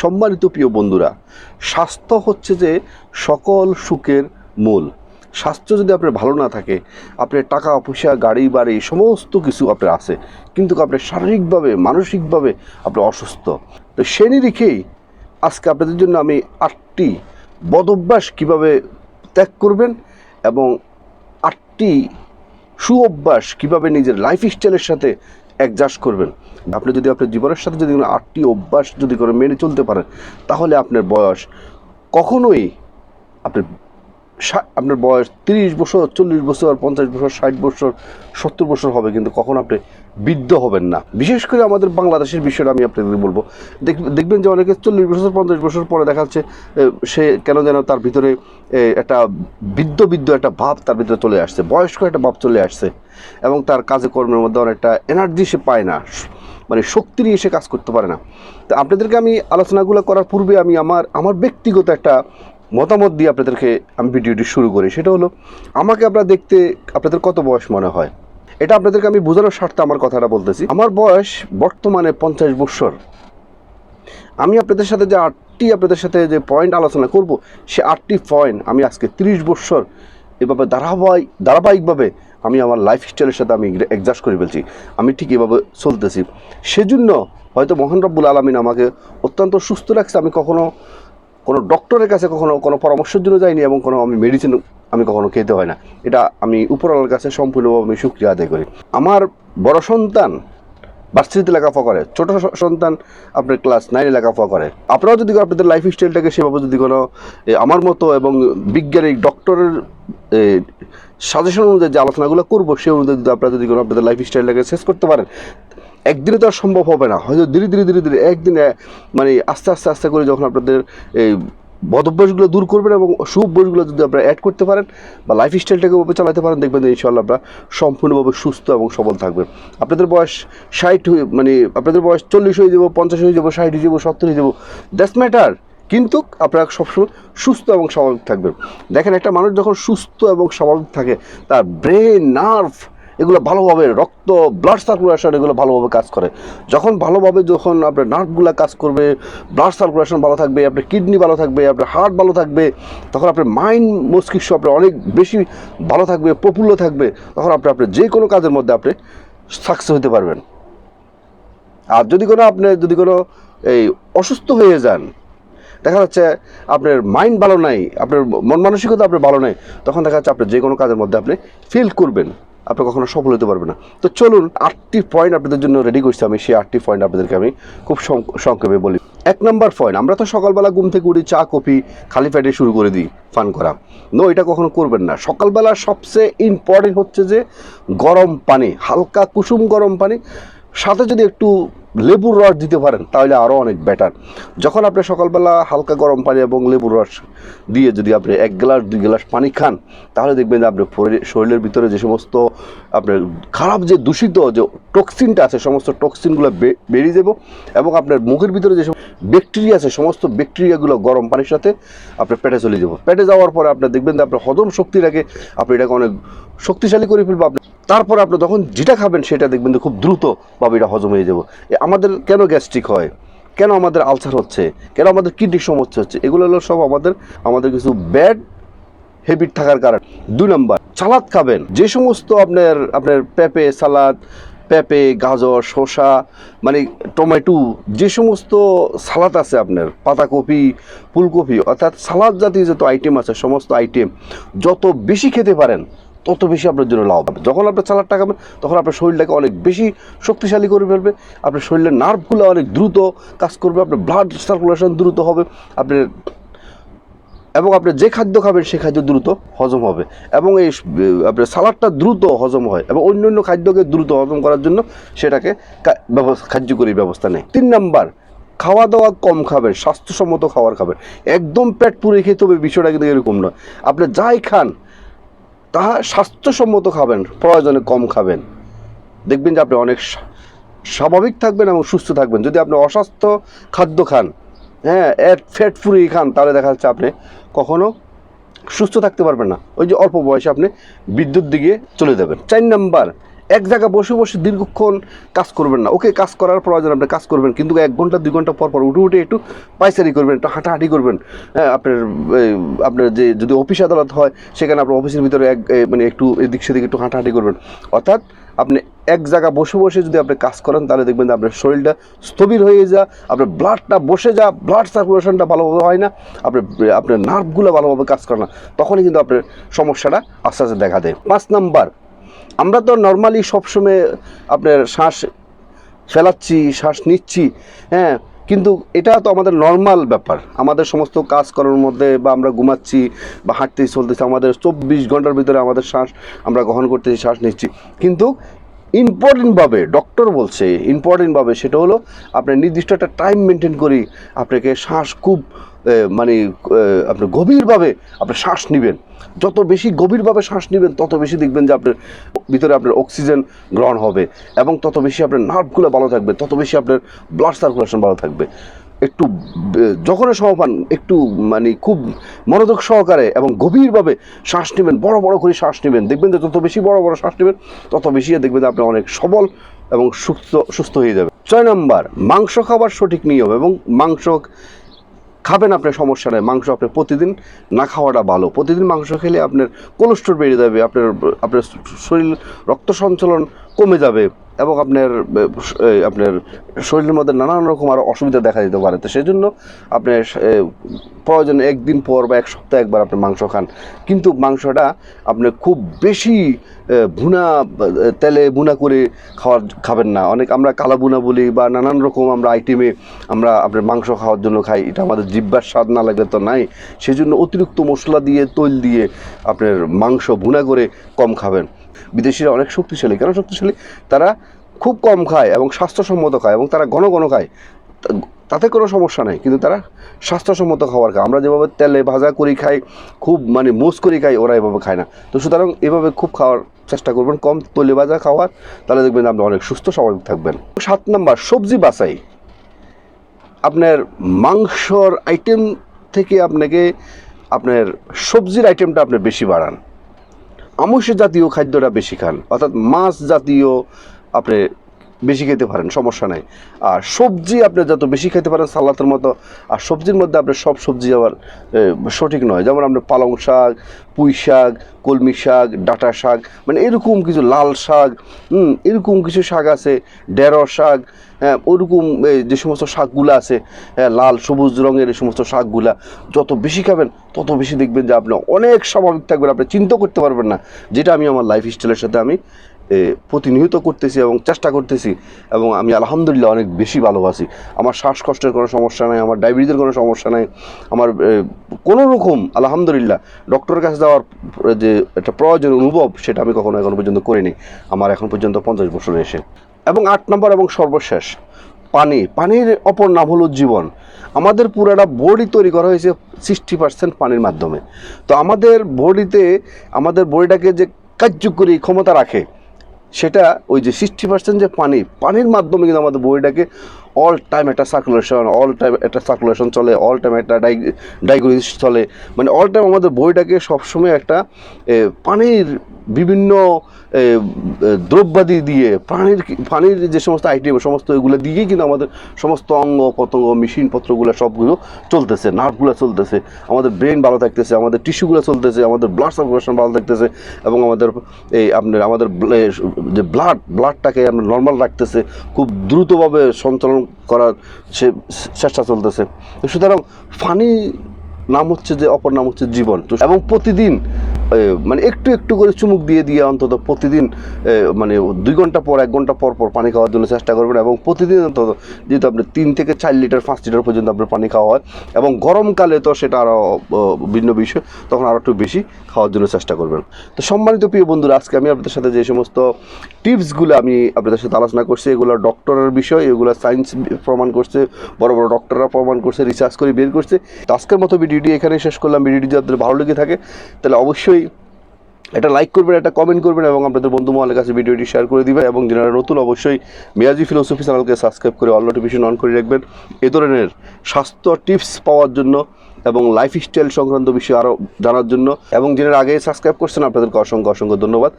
সম্মানিত প্রিয় বন্ধুরা, স্বাস্থ্য হচ্ছে যে সকল সুখের মূল। স্বাস্থ্য যদি আপনার ভালো না থাকে, আপনার টাকা, পয়সা, গাড়ি, বাড়ি, সমস্ত কিছু আপনার আছে। কিন্তু আপনার শারীরিকভাবে, মানসিকভাবে আপনি অসুস্থ। তো সে নিরিখেই আজকে আপনাদের জন্য আমি আটটি বদভ্যাস কীভাবে ত্যাগ করবেন এবং আটটি সুঅভ্যাস কীভাবে নিজের লাইফ স্টাইলের সাথে অ্যাডজাস্ট করবেন। আপনি যদি আপনার জীবনের সাথে যদি কোনো আটটি অভ্যাস যদি করে মেনে চলতে পারেন, তাহলে আপনার বয়স কখনোই আপনার আপনার বয়স তিরিশ বছর, চল্লিশ বছর, পঞ্চাশ বছর, ষাট বছর, সত্তর বছর হবে কিন্তু কখন আপনি বৃদ্ধ হবেন না। বিশেষ করে আমাদের বাংলাদেশের বিষয়টা আমি আপনাদের বলব। দেখ- দেখবেন যে অনেকে চল্লিশ বছর, পঞ্চাশ বছর পরে দেখা যাচ্ছে সে কেন যেন তার ভিতরে একটা বৃদ্ধ বৃদ্ধ একটা ভাব তার ভিতরে চলে আসছে, বয়স্ক একটা ভাব চলে আসছে এবং তার কাজে কর্মের মধ্যে অনেকটা এনার্জি সে পায় না। মানে শক্তি নিয়ে সে কাজ করতে পারে না। তো আপনাদেরকে আমি আলোচনাগুলো করার পূর্বে আমি আমার আমার ব্যক্তিগত একটা মতামত দিয়ে আপনাদেরকে আমি ভিডিওটি শুরু করি। সেটা হলো, আমাকে আপনারা দেখতে আপনাদের কত বয়স মনে হয়? এটা আপনাদেরকে আমি বোঝানোর স্বার্থে আমার কথাটা বলতেছি। আমার বয়স বর্তমানে পঞ্চাশ বৎসর। আমি আপনাদের সাথে যে আটটি, আপনাদের সাথে যে পয়েন্ট আলোচনা করব, সে আটটি পয়েন্ট আমি আজকে তিরিশ বৎসর এভাবে ধারাবাহিক, ধারাবাহিকভাবে আমি আমার লাইফ স্টাইলের সাথে আমি অ্যাডজাস্ট করে ফেলছি। আমি ঠিক এভাবে চলতেছি। সেজন্য হয়তো মোহন রব্বুল আলমিন আমাকে অত্যন্ত সুস্থ রাখছে। আমি কখনো কোনো ডক্টরের কাছে কখনো কোনো পরামর্শের জন্য যাইনি এবং কোনো আমি মেডিসিন আমি কখনো খেতে হয় না। এটা আমি উপরওয়ালার কাছে সম্পূর্ণভাবে আমি সুক্রিয়া আদায় করি। আমার বড় সন্তান ভার্সিটিতে লেখাপড়া করে। ছোট সন্তান আপনার ক্লাস নাইনে লেখাপড়া করে। আপনারাও যদি আপনাদের লাইফ স্টাইলটাকে সেভাবে যদি কোনো আমার মতো এবং বিজ্ঞানিক ডক্টরের সাজেশন অনুযায়ী যে আলোচনাগুলো করব, সে অনুযায়ী যদি আপনারা যদি কোনো আপনাদের লাইফ স্টাইলটাকে শেষ করতে পারেন, একদিনে তো আর সম্ভব হবে না। হয়তো ধীরে ধীরে ধীরে ধীরে, একদিনে মানে আস্তে আস্তে আস্তে করে যখন আপনাদের এই বদভ্যাসগুলো দূর করবেন এবং সুঅভ্যাসগুলো যদি আপনারা অ্যাড করতে পারেন বা লাইফ স্টাইলটাকে চালাতে পারেন, দেখবেন যে ইনশাল্লাহ আপনারা সম্পূর্ণভাবে সুস্থ এবং সবল থাকবেন। আপনাদের বয়স ষাট হয়ে মানে আপনাদের বয়স চল্লিশ হয়ে যাব, পঞ্চাশ হয়ে যাব, ষাট হয়ে যাব, সত্তর হয়ে যাব দ্যাটস ম্যাটার কিন্তু আপনারা সবসময় সুস্থ এবং স্বাভাবিক থাকবেন। দেখেন একটা মানুষ যখন সুস্থ এবং স্বাভাবিক থাকে, তার ব্রেন নার্ভ এগুলো ভালোভাবে রক্ত ব্লাড সার্কুলেশন এগুলো ভালোভাবে কাজ করে। যখন ভালোভাবে যখন আপনার নার্ভগুলো কাজ করবে ব্লাড সার্কুলেশন ভালো থাকবে, আপনার কিডনি ভালো থাকবে, আপনার হার্ট ভালো থাকবে, তখন আপনার মাইন্ড মস্তিষ্ক আপনার অনেক বেশি ভালো থাকবে, প্রফুল্ল থাকবে, তখন আপনি আপনার যে কোনো কাজের মধ্যে আপনি সাকসেস হতে পারবেন। আর যদি কোনো আপনি, যদি কোনো এই অসুস্থ হয়ে যান, দেখা যাচ্ছে আপনার মাইন্ড ভালো নাই, আপনার মন মানসিকতা আপনার ভালো নাই, তখন দেখা যাচ্ছে আপনি যে কোনো কাজের মধ্যে আপনি ফিল করবেন। আপনি কখনো সফল হতে পারবে না। তো চলুন, আটটি পয়েন্ট আপনাদের জন্য রেডি করছি আমি, সেই আটটি পয়েন্ট আপনাদেরকে আমি খুব সংক্ষেপে বলি। এক নম্বর পয়েন্ট আমরা তো সকালবেলা ঘুম থেকে উঠি চা, কফি, খালি ফ্যাটে শুরু করে দিই ফান করা। নো এটা কখনো করবেন না। সকালবেলা সবচেয়ে ইম্পর্টেন্ট হচ্ছে যে গরম পানি, হালকা কুসুম গরম পানি, সাথে যদি একটু লেবুর রস দিতে পারেন, তাহলে আরও অনেক বেটার যখন আপনি সকালবেলা হালকা গরম পানি এবং লেবুর রস দিয়ে যদি আপনি এক গ্লাস, দুই গ্লাস পানি খান, তাহলে দেখবেন যে আপনার শরীর শরীরের ভিতরে যে সমস্ত আপনার খারাপ যে দূষিত যে টক্সিনটা আছে, সমস্ত টক্সিনগুলো বেরিয়ে যাব এবং আপনার মুখের ভিতরে যে ব্যাকটেরিয়া আছে, সমস্ত ব্যাকটেরিয়াগুলো গরম পানির সাথে আপনার পেটে চলে যাব। পেটে যাওয়ার পরে আপনি দেখবেন যে আপনার হজম শক্তিটাকে আপনি এটাকে অনেক শক্তিশালী করে ফেলব। আপনি তারপর আপনি যখন যেটা খাবেন সেটা দেখবেন যে খুব দ্রুত দ্রুতভাবে এটা হজম হয়ে যাব। আমাদের কেন গ্যাস্ট্রিক হয়? কেন আমাদের আলসার হচ্ছে? কেন আমাদের কিডনির সমস্যা হচ্ছে? এগুলো হলো সব আমাদের আমাদের কিছু ব্যাড হেবিট থাকার কারণ। দুই নম্বর, সালাদ খাবেন। যে সমস্ত আপনার আপনার পেঁপে, সালাদ পেঁপে, গাজর, শসা মানে টমেটো, যে সমস্ত সালাদ আছে আপনার, পাতাকপি, ফুলকপি, অর্থাৎ সালাদ জাতীয় যত আইটেম আছে, সমস্ত আইটেম যত বেশি খেতে পারেন, তত বেশি আপনার জন্য লাভ হবে। যখন আপনি সালাদটা খাবেন, তখন আপনার শরীরটাকে অনেক বেশি শক্তিশালী করে ফেলবে, আপনার শরীরের নার্ভগুলো অনেক দ্রুত কাজ করবে, আপনার ব্লাড সার্কুলেশন দ্রুত হবে, আপনার এবং আপনি যে খাদ্য খাবেন সে খাদ্য দ্রুত হজম হবে এবং এই আপনার সালাডটা দ্রুত হজম হয় এবং অন্য অন্য খাদ্যকে দ্রুত হজম করার জন্য সেটাকে কার্যকরী ব্যবস্থা নেই তিন নাম্বার খাওয়া দাওয়া কম খাবেন, স্বাস্থ্যসম্মত খাবার খাবেন। একদম পেট পুরে খেতে হবে বিষয়টা কিন্তু এরকম নয়। আপনি যাই খান, তাহা স্বাস্থ্যসম্মত খাবেন, প্রয়োজনে কম খাবেন। দেখবেন যে আপনি অনেক স্বাভাবিক থাকবেন এবং সুস্থ থাকবেন। যদি আপনি অস্বাস্থ্য খাদ্য খান হ্যাঁ ফ্যাট ফুরিয়ে খান, তাহলে দেখা যাচ্ছে আপনি কখনো সুস্থ থাকতে পারবেন না। ওই যে অল্প বয়সে আপনি বিদ্যুৎ দিকে চলে যাবেন। চার নাম্বার, এক জায়গায় বসে বসে দীর্ঘক্ষণ কাজ করবেন না। ওকে, কাজ করার প্রয়োজন আপনি কাজ করবেন, কিন্তু এক ঘণ্টা, দুই ঘণ্টা পর পর উঠে উঠে একটু পাইচারি করবেন, একটু হাঁটাহাঁটি করবেন। হ্যাঁ আপনার আপনার যে, যদি অফিস আদালত হয়, সেখানে আপনার অফিসের ভিতরে এক মানে একটু এদিক সেদিক একটু হাঁটাহাঁটি করবেন। অর্থাৎ আপনি এক জায়গা বসে বসে যদি আপনি কাজ করেন, তাহলে দেখবেন আপনার শরীরটা স্থবির হয়ে যা আপনার ব্লাডটা বসে যা ব্লাড সার্কুলেশনটা ভালোভাবে হয় না আপনার আপনার নার্ভগুলো ভালোভাবে কাজ করে না, তখনই কিন্তু আপনার সমস্যাটা আস্তে আস্তে দেখা দেয়। পাঁচ নাম্বার, আমরা তো নর্মালি সবসময় আপনার শ্বাস ফেলাচ্ছি, শ্বাস নিচ্ছি হ্যাঁ কিন্তু এটা তো আমাদের নর্মাল ব্যাপার। আমাদের সমস্ত কাজ করার মধ্যে বা আমরা ঘুমাচ্ছি বা হাঁটতেই চলতেছি, আমাদের চব্বিশ ঘণ্টার ভিতরে আমাদের শ্বাস আমরা গ্রহণ করতেছি, শ্বাস নিচ্ছি। কিন্তু ইম্পর্টেন্টভাবে ডক্টর বলছে ইম্পর্টেন্টভাবে সেটা হলো আপনার নির্দিষ্ট একটা টাইম মেনটেন করি আপনাকে শ্বাস খুব মানে আপনি গভীরভাবে আপনি শ্বাস নেবেন। যত বেশি গভীরভাবে শ্বাস নেবেন, তত বেশি দেখবেন যে আপনার ভিতরে আপনার অক্সিজেন গ্রহণ হবে এবং তত বেশি আপনার নার্ভগুলো ভালো থাকবে, তত বেশি আপনার ব্লাড সার্কুলেশন ভালো থাকবে। একটু যখনই সময় একটু মানে খুব মনোযোগ সহকারে এবং গভীরভাবে শ্বাস নেবেন, বড় বড় করে শ্বাস নেবেন। দেখবেন যে যত বেশি বড় বড় শ্বাস নেবেন, তত বেশি দেখবেন যে আপনি অনেক সবল এবং সুস্থ সুস্থ হয়ে যাবে ছয় নম্বর, মাংস খাবার সঠিক নিয়ম এবং মাংস খাবেন আপনার সমস্যা নেই। মাংস আপনি প্রতিদিন না খাওয়াটা ভালো। প্রতিদিন মাংস খেলে আপনার কোলেস্ট্রল বেড়ে যাবে, আপনার আপনার শরীর, রক্ত সঞ্চালন কমে যাবে এবং আপনার আপনার শরীরের মধ্যে নানান রকম আরও অসুবিধা দেখা দিতে পারে। তো সেই জন্য আপনার এ, প্রয়োজনে একদিন পর বা এক সপ্তাহে একবার আপনি মাংস খান। কিন্তু মাংসটা আপনি খুব বেশি ভুনা তেলে ভুনা করে খাওয়ার খাবেন না। অনেক আমরা কালা বুনা বলি বা নানান রকম আমরা আইটেমে আমরা আপনার মাংস খাওয়ার জন্য খাই। এটা আমাদের জিব্বার স্বাদ না লাগলে তো নাই। সেই জন্য অতিরিক্ত মশলা দিয়ে তৈল দিয়ে আপনার মাংস ভুনা করে কম খাবেন। বিদেশিরা অনেক শক্তিশালী। কেন শক্তিশালী? তারা খুব কম খায় এবং স্বাস্থ্যসম্মত খায় এবং তারা ঘন ঘন খায়। তাতে কোনো সমস্যা নেই, কিন্তু তারা স্বাস্থ্যসম্মত খাবার খায়। আমরা যেভাবে তেলে ভাজা করি খাই, খুব মানে মোজ করি খাই, ওরা এভাবে খায় না। তো সুতরাং এভাবে খুব খাওয়ার চেষ্টা করবেন। কম তেলে ভাজা খাওয়ার, তাহলে দেখবেন আপনি অনেক সুস্থ স্বাভাবিক থাকবেন। সাত নাম্বার, সবজি বাছাই। আপনার মাংসর আইটেম থেকে আপনাকে, আপনার সবজির আইটেমটা আপনি বেশি বাড়ান। আমিষ জাতীয় খাদ্যটা বেশি খান। অর্থাৎ মাছ জাতীয় আপনি বেশি খেতে পারেন, সমস্যা নাই। আর সবজি আপনি যত বেশি খেতে পারেন সালাতের মতো, আর সবজির মধ্যে আপনার সব সবজি আবার সঠিক নয়। যেমন আপনার পালং শাক, পুঁই শাক, কলমি শাক, ডাঁটা শাক মানে এরকম কিছু লাল শাক এরকম কিছু শাক আছে, ঢেঁড়স শাক হ্যাঁ ওরকম যে সমস্ত শাকগুলো আছে হ্যাঁ লাল সবুজ রঙের এই সমস্ত শাকগুলা, যত বেশি খাবেন, তত বেশি দেখবেন যে আপনি অনেক স্বাভাবিক থাকবেন, আপনি চিন্তা করতে পারবেন না, যেটা আমি আমার লাইফ স্টাইলের সাথে আমি প্রতিনিয়ত করতেছি এবং চেষ্টা করতেছি এবং আমি আলহামদুলিল্লাহ অনেক বেশি ভালোবাসি। আমার শ্বাসকষ্টের কোনো সমস্যা নাই, আমার ডায়াবেটিসের কোনো সমস্যা নাই, আমার কোনো রকম আলহামদুলিল্লাহ ডক্টরের কাছে যাওয়ার যে একটা প্রয়োজন অনুভব সেটা আমি কখনো এখন পর্যন্ত করিনি। আমার এখন পর্যন্ত পঞ্চাশ বছর এসে। এবং আট নম্বর এবং সর্বশেষ, পানি। পানির অপর নাম হলো জীবন। আমাদের পুরাটা বডি তৈরি করা হয়েছে সিক্সটি পার্সেন্ট পানির মাধ্যমে। তো আমাদের বডিতে, আমাদের বডিটাকে যে কার্যকরী ক্ষমতা রাখে সেটা ওই যে সিক্সটি পার্সেন্ট যে পানি পানির মাধ্যমে কিন্তু আমাদের বডিটাকে অল টাইম একটা সার্কুলেশন অল টাইম একটা সার্কুলেশন চলে অল টাইম একটা ডাই ডাইগোলিস চলে। মানে অল টাইম আমাদের বইটাকে সবসময় একটা পানির বিভিন্ন দ্রব্যাদি দিয়ে কি- পানির যে সমস্ত আইটেম সমস্ত এগুলো দিয়েই কিন্তু আমাদের সমস্ত অঙ্গ পতঙ্গ মেশিন পত্রগুলো সবগুলো চলতেছে নার্ভগুলো চলতেছে। আমাদের ব্রেন ভালো থাকতেছে, আমাদের টিস্যুগুলো চলতেছে, আমাদের ব্লাড সার্কুলেশন ভালো থাকতেছে, এবং আমাদের এই আপনার, আমাদের যে ব্লাড ব্লাডটাকে আমরা নর্মাল রাখতেছে, খুব দ্রুতভাবে সঞ্চালন করার সে চেষ্টা চলতেছে। সুতরাং ফানি নাম হচ্ছে যে, অপর নাম হচ্ছে জীবন। এবং প্রতিদিন মানে একটু একটু করে চুমুক দিয়ে দিয়ে অন্তত প্রতিদিন মানে দুই ঘণ্টা পর, এক ঘণ্টা পর পর পানি খাওয়ার জন্য চেষ্টা করবেন এবং প্রতিদিন অন্তত যেহেতু আপনার তিন থেকে চার লিটার, পাঁচ লিটার পর্যন্ত আপনার পানি খাওয়া হয় এবং গরমকালে তো সেটা আরও ভিন্ন বিষয়, তখন আরও একটু বেশি খাওয়ার জন্য চেষ্টা করবেন। তো সম্মানিত প্রিয় বন্ধুরা, আজকে আমি আপনাদের সাথে যে সমস্ত টিপসগুলো আমি আপনাদের সাথে আলোচনা করছি, এগুলো ডক্টরের বিষয়, এগুলো সায়েন্স প্রমাণ করছে, বড় বড় ডক্টররা প্রমাণ করছে রিসার্চ করে বের করছে। তো আজকের মতো ভিডিওটি এখানেই শেষ করলাম। ভিডিওটি যদি আপনাদের ভালো লেগে থাকে, তাহলে অবশ্যই এটা লাইক করবেন একটা কমেন্ট করবেন এবং আপনাদের বন্ধু মহলের কাছে ভিডিওটি শেয়ার করে দিবেন এবং যারা নতুন অবশ্যই মেয়াজি ফিলোসফি চ্যানেলকে সাবস্ক্রাইব করে অল নোটিফিকেশন অন করে রাখবেন। এ ধরনের স্বাস্থ্য টিপস পাওয়ার জন্য এবং লাইফস্টাইল সংক্রান্ত বিষয়ে আরও জানার জন্য। এবং যারা আগে সাবস্ক্রাইব করছেন, আপনাদেরকে অসংখ্য অসংখ্য ধন্যবাদ।